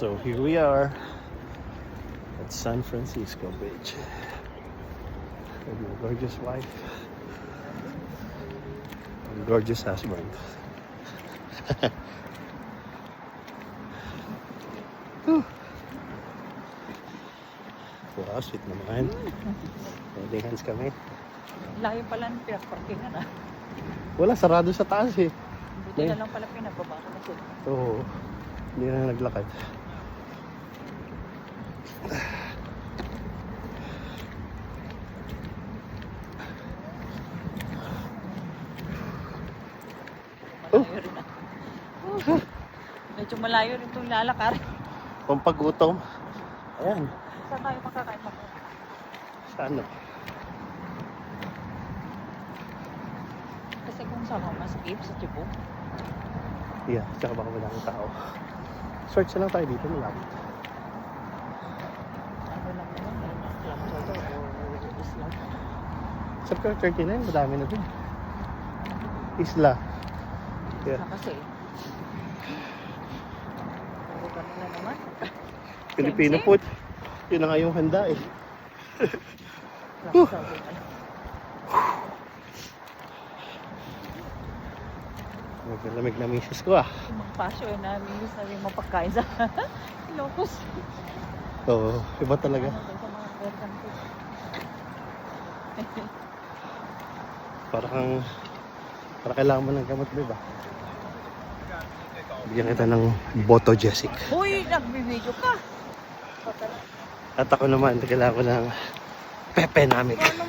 So here we are at San Francisco Beach with my gorgeous wife and gorgeous husband. Wow, sweet naman. Holding hands kami. Layo pala ng pinagparkingan ah. Wala, sarado sa taas eh. Buti na lang pala pinababa ko na sila. Oo. Hindi na naglakad. Oh. Uh, Medyo malayo rin itong lalakar. Pampagutom. Ayan. Saan tayo makakain mako? Sa ano? Kasi kung sa sa cave, sa Cebu, Yeah, tsaka baka madaming tao. Search na lang tayo dito, malapit. ano lang naman, may club soda o isla. Sa Pier 39, madami na dun. Isla. Yeah. Na kasi. Puro kanila naman. Filipino food. Yun na nga yung handa eh. Club soda. Naglalamig na misis ko ah. Yung mga pasyo eh, namilis na yung mapagkain sa Ilocos. Oo, iba talaga. Ano to, sa mga American food. Para kang... Para kailangan mo ng gamot, di ba? Bigyan kita ng Boto Jessic. Uy, nagbibideo ka. At ako naman, kailangan ko ng Pepe Namin. Ano.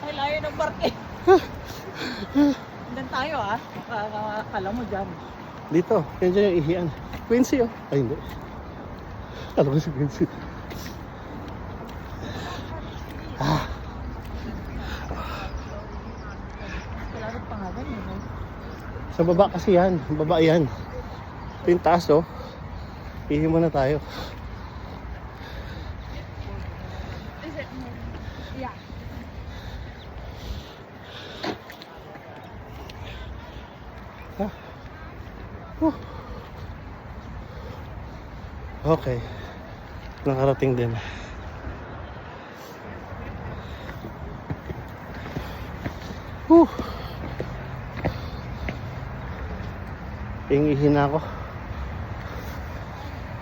Ay, layo ng parke. Doon tayo ah. Akala mo dyan. Dito, yan dyan yung ihian. Quincy oh. Ay hindi. Alam ko si Quincy. Ah, sa baba kasi yan. Baba yan. Ito yung taas oh. Ihi muna tayo. Ah. Huh. Okay. Nakarating din. Whew. Hingihi na ako.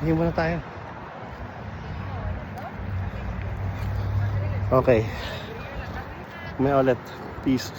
Hingi muna tayo. Okay. May ulit. Peace.